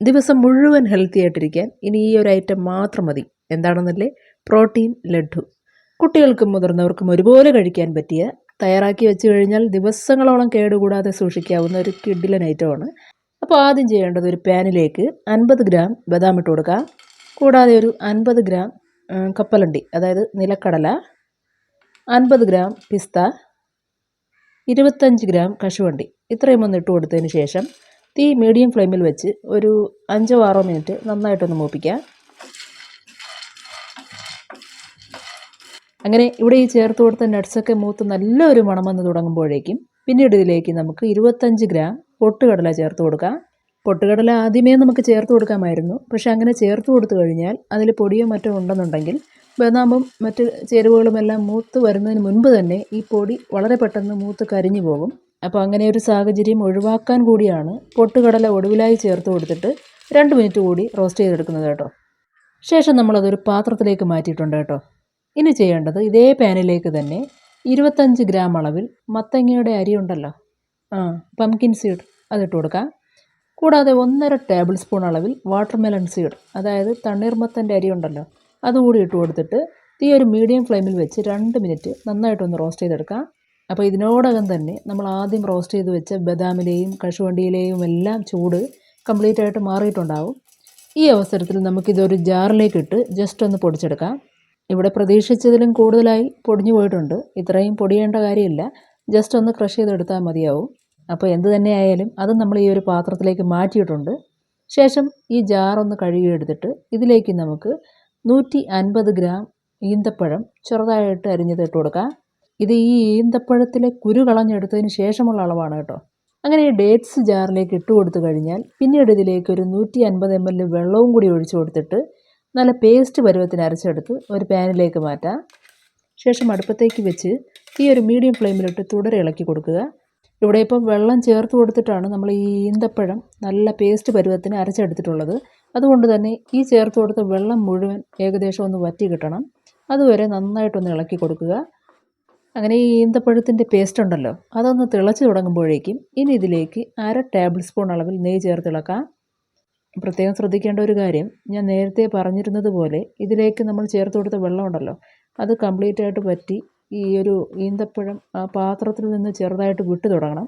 ദിവസം മുഴുവൻ ഹെൽത്തി ആയിട്ടിരിക്കാൻ ഇനി ഈ ഒരു ഐറ്റം മാത്രം മതി. എന്താണെന്നല്ലേ? പ്രോട്ടീൻ ലഡ്ഡു. കുട്ടികൾക്കും മുതിർന്നവർക്കും ഒരുപോലെ കഴിക്കാൻ പറ്റിയ തയ്യാറാക്കി വെച്ച് കഴിഞ്ഞാൽ ദിവസങ്ങളോളം കേടുകൂടാതെ സൂക്ഷിക്കാവുന്ന ഒരു കിഡിലൻ ഐറ്റമാണ് അപ്പോൾ ആദ്യം ചെയ്യേണ്ടത് ഒരു പാനിലേക്ക് അൻപത് ഗ്രാം ബദാം ഇട്ട് കൊടുക്കുക. കൂടാതെ ഒരു അൻപത് ഗ്രാം കപ്പലണ്ടി അതായത് നിലക്കടല അൻപത് ഗ്രാം പിസ്ത ഇരുപത്തഞ്ച് ഗ്രാം കശുവണ്ടി ഇത്രയും ഒന്ന് ഇട്ട് കൊടുത്തതിന് ശേഷം തീ മീഡിയം ഫ്ലെയിമിൽ വെച്ച് ഒരു അഞ്ചോ ആറോ മിനിറ്റ് നന്നായിട്ടൊന്ന് മൂപ്പിക്കുക. അങ്ങനെ ഇവിടെ ഈ ചേർത്ത് കൊടുത്ത നട്ട്സൊക്കെ മൂത്ത് നല്ലൊരു മണം വന്ന് തുടങ്ങുമ്പോഴേക്കും പിന്നീട് ഇതിലേക്ക് നമുക്ക് ഇരുപത്തഞ്ച് ഗ്രാം പൊട്ടുകടല ചേർത്ത് കൊടുക്കാം. പൊട്ടുകടല ആദ്യമേ നമുക്ക് ചേർത്ത് കൊടുക്കാമായിരുന്നു. പക്ഷേ അങ്ങനെ ചേർത്ത് കൊടുത്തു കഴിഞ്ഞാൽ അതിൽ പൊടിയോ മറ്റോ ഉണ്ടെന്നുണ്ടെങ്കിൽ ബദാമും മറ്റ് ചേരുവകളും എല്ലാം മൂത്ത് വരുന്നതിന് മുൻപ് തന്നെ ഈ പൊടി വളരെ പെട്ടെന്ന് മൂത്ത് കരിഞ്ഞു പോകും. അപ്പോൾ അങ്ങനെ ഒരു സാഹചര്യം ഒഴിവാക്കാൻ കൂടിയാണ് പൊട്ടുകടല ഒടുവിലായി ചേർത്ത് കൊടുത്തിട്ട് രണ്ട് മിനിറ്റ് കൂടി റോസ്റ്റ് ചെയ്തെടുക്കുന്നത് കേട്ടോ. ശേഷം നമ്മളതൊരു പാത്രത്തിലേക്ക് മാറ്റിയിട്ടുണ്ട് കേട്ടോ. ഇനി ചെയ്യേണ്ടത് ഇതേ പാനിലേക്ക് തന്നെ ഇരുപത്തഞ്ച് ഗ്രാം അളവിൽ മത്തങ്ങയുടെ അരി ഉണ്ടല്ലോ. ആ പംകിൻ സീഡ് അതിട്ട് കൊടുക്കാം. കൂടാതെ ഒന്നര ടേബിൾ സ്പൂൺ അളവിൽ വാട്ടർമെലൺ സീഡ് അതായത് തണ്ണീർമത്തന്റെ അരി ഉണ്ടല്ലോ അതുകൂടി ഇട്ട് കൊടുത്തിട്ട് തീ ഒരു മീഡിയം ഫ്ലെയിമിൽ വെച്ച് രണ്ട് മിനിറ്റ് നന്നായിട്ടൊന്ന് റോസ്റ്റ് ചെയ്തെടുക്കാം. അപ്പോൾ ഇതിനോടകം തന്നെ നമ്മൾ ആദ്യം റോസ്റ്റ് ചെയ്ത് വെച്ച ബദാമിലെയും കശുവണ്ടിയിലെയും എല്ലാം ചൂട് കംപ്ലീറ്റ് ആയിട്ട് മാറിയിട്ടുണ്ടാവും. ഈ അവസരത്തിൽ നമുക്കിതൊരു ജാറിലേക്ക് ഇട്ട് ജസ്റ്റ് ഒന്ന് പൊടിച്ചെടുക്കാം. ഇവിടെ പ്രതീക്ഷിച്ചതിലും കൂടുതലായി പൊടിഞ്ഞു പോയിട്ടുണ്ട്. ഇത്രയും പൊടിയേണ്ട കാര്യമില്ല. ജസ്റ്റ് ഒന്ന് ക്രഷ് ചെയ്തെടുത്താൽ മതിയാവും. അപ്പോൾ എന്ത് തന്നെയായാലും അത് നമ്മൾ ഈ ഒരു പാത്രത്തിലേക്ക് മാറ്റിയിട്ടുണ്ട്. ശേഷം ഈ ജാറൊന്ന് കഴുകിയെടുത്തിട്ട് ഇതിലേക്ക് നമുക്ക് നൂറ്റി അൻപത് ഗ്രാം ഈന്തപ്പഴം ചെറുതായിട്ട് അരിഞ്ഞത് ഇട്ട് കൊടുക്കാം. ഇത് ഈ ഈന്തപ്പഴത്തിലെ കുരു കളഞ്ഞെടുത്തതിന് ശേഷമുള്ള അളവാണ് കേട്ടോ. അങ്ങനെ ഈ ഡേറ്റ്സ് ജാറിലേക്ക് ഇട്ട് കൊടുത്തു കഴിഞ്ഞാൽ പിന്നീട് ഇതിലേക്ക് ഒരു നൂറ്റി അൻപത് എം എൽ വെള്ളവും കൂടി ഒഴിച്ചു കൊടുത്തിട്ട് നല്ല പേസ്റ്റ് പരുവത്തിന് അരച്ചെടുത്ത് ഒരു പാനിലേക്ക് മാറ്റാം. ശേഷം അടുപ്പത്തേക്ക് വെച്ച് ഈ ഒരു മീഡിയം ഫ്ലെയിമിലിട്ട് തുടരെ ഇളക്കി കൊടുക്കുക. ഇവിടെ ഇപ്പം വെള്ളം ചേർത്ത് കൊടുത്തിട്ടാണ് നമ്മൾ ഈ ഈന്തപ്പഴം നല്ല പേസ്റ്റ് പരുവത്തിന് അരച്ചെടുത്തിട്ടുള്ളത്. അതുകൊണ്ട് തന്നെ ഈ ചേർത്ത് കൊടുത്ത വെള്ളം മുഴുവൻ ഏകദേശം ഒന്ന് വറ്റി കിട്ടണം. അതുവരെ നന്നായിട്ടൊന്ന് ഇളക്കി കൊടുക്കുക. അങ്ങനെ ഈ ഈന്തപ്പഴത്തിന്റെ പേസ്റ്റ് ഉണ്ടല്ലോ അതൊന്ന് തിളച്ച് തുടങ്ങുമ്പോഴേക്കും ഇനി ഇതിലേക്ക് അര ടേബിൾ സ്പൂൺ അളവിൽ നെയ്യ് ചേർത്ത് ഇളക്കാം. പ്രത്യേകം ശ്രദ്ധിക്കേണ്ട ഒരു കാര്യം ഞാൻ നേരത്തെ പറഞ്ഞിരുന്നത് പോലെ ഇതിലേക്ക് നമ്മൾ ചേർത്ത് കൊടുത്ത വെള്ളമുണ്ടല്ലോ അത് കംപ്ലീറ്റ് ആയിട്ട് പറ്റി ഈ ഒരു ഈന്തപ്പഴം ആ പാത്രത്തിൽ നിന്ന് ചെറുതായിട്ട് വിട്ടു തുടങ്ങണം.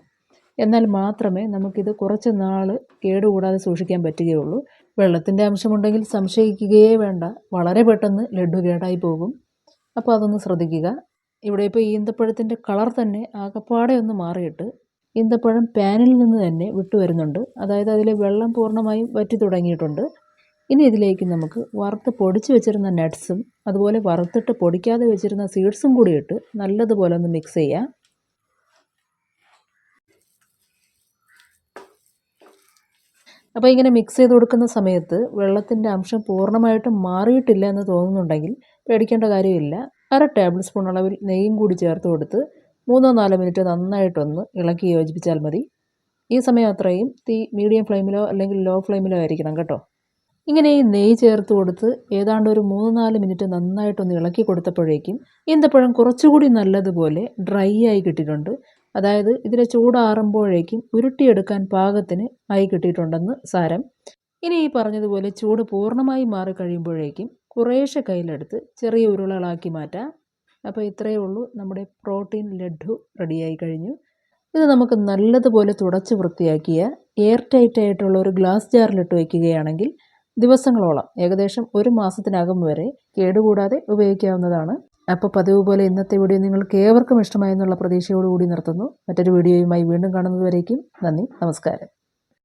എന്നാൽ മാത്രമേ നമുക്കിത് കുറച്ച് നാൾ കേടുകൂടാതെ സൂക്ഷിക്കാൻ പറ്റുകയുള്ളൂ. വെള്ളത്തിന്റെ അംശമുണ്ടെങ്കിൽ സംശയിക്കുകയേ വേണ്ട വളരെ പെട്ടെന്ന് ലഡ്ഡു കേടായി പോകും. അപ്പോൾ അതൊന്ന് ശ്രദ്ധിക്കുക. ഇവിടെ ഇപ്പോൾ ഈന്തപ്പഴത്തിന്റെ കളർ തന്നെ ആകപ്പാടെ ഒന്ന് മാറിയിട്ട് ഈന്തപ്പഴം പാനിൽ നിന്ന് തന്നെ വിട്ടു വരുന്നുണ്ട്. അതായത് അതിലെ വെള്ളം പൂർണമായും വറ്റി തുടങ്ങിയിട്ടുണ്ട്. ഇനി ഇതിലേക്ക് നമുക്ക് വറുത്ത് പൊടിച്ച് വെച്ചിരുന്ന നട്ട്സും അതുപോലെ വറുത്തിട്ട് പൊടിക്കാതെ വെച്ചിരുന്ന സീഡ്സും കൂടി ഇട്ട് നല്ലതുപോലെ ഒന്ന് മിക്സ് ചെയ്യാം. അപ്പോൾ ഇങ്ങനെ മിക്സ് ചെയ്ത് കൊടുക്കുന്ന സമയത്ത് വെള്ളത്തിന്റെ അംശം പൂർണമായിട്ടും മാറിയിട്ടില്ല എന്ന് തോന്നുന്നുണ്ടെങ്കിൽ പേടിക്കേണ്ട കാര്യമില്ല. അര ടേബിൾ സ്പൂൺ അളവിൽ നെയ്യും കൂടി ചേർത്ത് കൊടുത്ത് മൂന്നോ നാലോ മിനിറ്റ് നന്നായിട്ടൊന്ന് ഇളക്കി യോജിപ്പിച്ചാൽ മതി. ഈ സമയം അത്രയും തീ മീഡിയം ഫ്ലെയിമിലോ അല്ലെങ്കിൽ ലോ ഫ്ലെയിമിലോ ആയിരിക്കണം കേട്ടോ. ഇങ്ങനെ ഈ നെയ്യ് ചേർത്ത് കൊടുത്ത് ഏതാണ്ട് ഒരു മൂന്ന് നാല് മിനിറ്റ് നന്നായിട്ടൊന്ന് ഇളക്കി കൊടുത്തപ്പോഴേക്കും ഈന്തപ്പഴം കുറച്ചുകൂടി നല്ലതുപോലെ ഡ്രൈ ആയി കിട്ടിയിട്ടുണ്ട്. അതായത് ഇതിലെ ചൂടാറുമ്പോഴേക്കും ഉരുട്ടിയെടുക്കാൻ പാകത്തിന് ആയി കിട്ടിയിട്ടുണ്ടെന്ന് സാരം. ഇനി ഈ പറഞ്ഞതുപോലെ ചൂട് പൂർണമായി മാറിക്കഴിയുമ്പോഴേക്കും കുറേശ്ശെ കയ്യിലെടുത്ത് ചെറിയ ഉരുളകളാക്കി മാറ്റാം. അപ്പോൾ ഇത്രയേ ഉള്ളൂ. നമ്മുടെ പ്രോട്ടീൻ ലഡ്ഡു റെഡിയായി കഴിഞ്ഞു. ഇത് നമുക്ക് നല്ലതുപോലെ തുടച്ച് വൃത്തിയാക്കിയ എയർ ടൈറ്റ് ആയിട്ടുള്ള ഒരു ഗ്ലാസ് ജാറിലിട്ട് വയ്ക്കുകയാണെങ്കിൽ ദിവസങ്ങളോളം ഏകദേശം ഒരു മാസത്തിനകം വരെ കേടുകൂടാതെ ഉപയോഗിക്കാവുന്നതാണ്. അപ്പോൾ പതിവ് പോലെ ഇന്നത്തെ വീഡിയോ നിങ്ങൾക്ക് ഏവർക്കും ഇഷ്ടമായെന്നുള്ള പ്രതീക്ഷയോടുകൂടി നിർത്തുന്നു. മറ്റൊരു വീഡിയോയുമായി വീണ്ടും കാണുന്നതുവരേക്കും നന്ദി നമസ്കാരം.